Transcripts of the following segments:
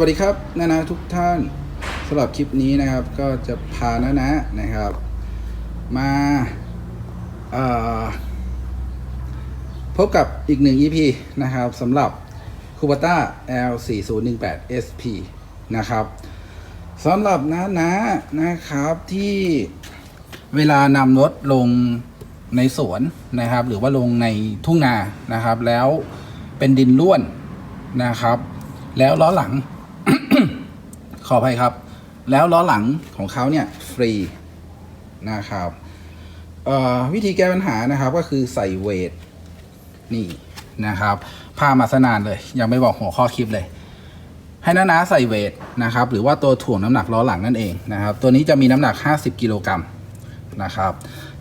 วัสดีครับนานาทุกท่านสำหรับคลิปนี้นะครับก็จะพานานะนะครับ มาพบกับอีกหนึ่ง EP นะครับสำหรับ k u b a t a L4018 SP นะครับสำหรับน้านะนะครับที่เวลานำรถลงในสวนนะครับ หรือว่าลงในทุ่งนานะครับ แล้วเป็นดินร่วนนะครับ แล้วล้อหลัง ขออภัยครับ แล้วล้อหลังของเขาเนี่ยฟรีนะครับวิธีแก้ปัญหานะครับก็คือใส่เวทนี่นะครับพามาสนานเลย ยังไม่บอกหัวข้อคลิปเลย ให้น้านาใส่เวทนะครับ หรือว่าตัวถ่วงน้ำหนักล้อหลังนั่นเองนะครับ ตัวนี้จะมีน้ำหนัก 50 กิโลกรัมนะครับ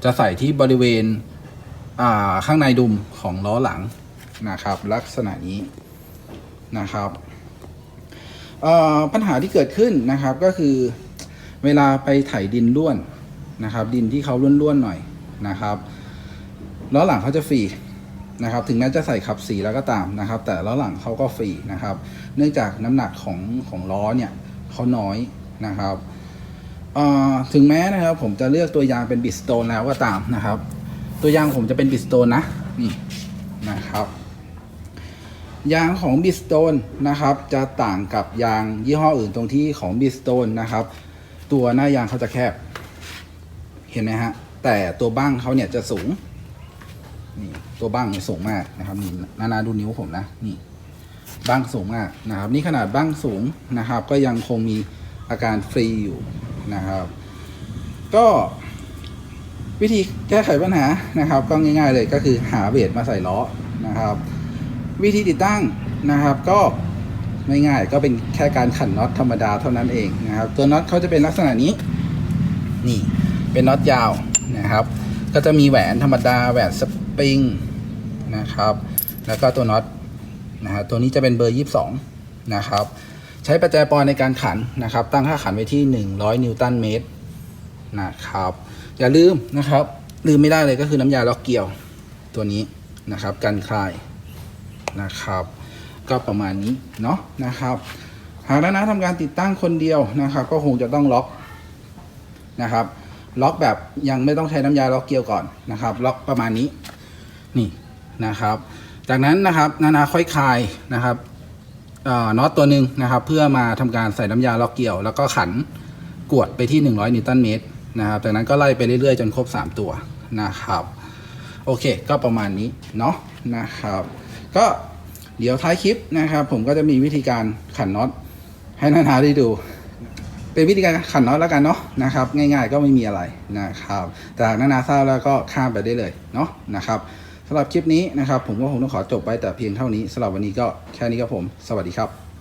จะใส่ที่บริเวณข้างในดุมของล้อหลังนะครับ ลักษณะนี้นะครับ ปัญหาที่เกิดขึ้นนะครับก็คือเวลาไปไถดินร่วนนะครับ ดินที่เขาร่วนๆหน่อยนะครับล้อหลังเขาจะฟรีนะครับ ถึงแม้จะใส่ขับสีแล้วก็ตามนะครับ แต่ล้อหลังเขาก็ฟรีนะครับ เนื่องจากน้ำหนักของของล้อเนี่ยเขาน้อยนะครับถึงแม้นะครับผมจะเลือกตัวยางเป็นบิสโตนแล้วก็ตามนะครับ ตัวยางผมจะเป็นบิสโตนนะนี่นะครับ ยางของบิสโตนนะครับจะต่างกับยางยี่ห้ออื่นตรงที่ของบิสโตนนะครับ ตัวหน้ายางเขาจะแคบ เห็นไหมฮะ แต่ตัวบ้างเขาเนี่ยจะสูงนี่ตัวบ้างเนี่ยสูงมากนะครับนี่นานาดูนิ้วผมนะนี่บ้างสูงมากนะครับ นี่ขนาดบ้างสูงนะครับ ก็ยังคงมีอาการฟรีอยู่นะครับ ก็วิธีแก้ไขปัญหานะครับ ก็ง่าย ๆ เลยก็คือหาเบสมาใส่ล้อนะครับ วิธีติดตั้งนะครับก็ไม่ง่ายก็เป็นแค่การขันน็อตธรรมดาเท่านั้นเองนะครับ ตัวน็อตเขาจะเป็นลักษณะนี้นี่เป็นน็อตยาวนะครับ ก็จะมีแหวนธรรมดาแหวนสปริงนะครับ แล้วก็ตัวน็อตนะฮะตัวนี้จะเป็นเบอร์ 22 นะครับ ใช้ประแจปอนในการขันนะครับ ตั้งค่าขันไว้ที่ 100 นิวตันเมตรนะครับ อย่าลืมนะครับ ลืมไม่ได้เลยก็คือน้ำยาล็อกเกี่ยวตัวนี้นะครับ กันคลาย นะครับ ก็ประมาณนี้เนาะนะครับหากนะทำการติดตั้งคนเดียวนะครับ ก็คงจะต้องล็อกนะครับ ล็อกแบบยังไม่ต้องใช้น้ำยาล็อกเกลียวก่อนนะครับ ล็อกประมาณนี้นี่นะครับ จากนั้นนะครับนานาค่อยคลายนะครับน็อตตัวหนึ่งนะครับ เพื่อมาทำการใส่น้ำยาล็อกเกลียว แล้วก็ขันกวดไปที่ 100 นิวตันเมตรนะครับ จากนั้นก็ไล่ไปเรื่อยๆ จนครบ 3 ตัวนะครับ โอเค ก็ประมาณนี้เนาะนะครับ ก็เดี๋ยวท้ายคลิปนะครับ ผมก็จะมีวิธีการขันน็อตให้นานาได้ดู เป็นวิธีการขันน็อตแล้วกันเนาะนะครับ ง่ายๆก็ไม่มีอะไรนะครับแต่หากนานาทราบแล้วก็ข้ามไปได้เลยเนาะนะครับสำหรับคลิปนี้นะครับ ผมก็คงต้องขอจบไปแต่เพียงเท่านี้สำหรับวันนี้ก็แค่นี้ครับผม สวัสดีครับ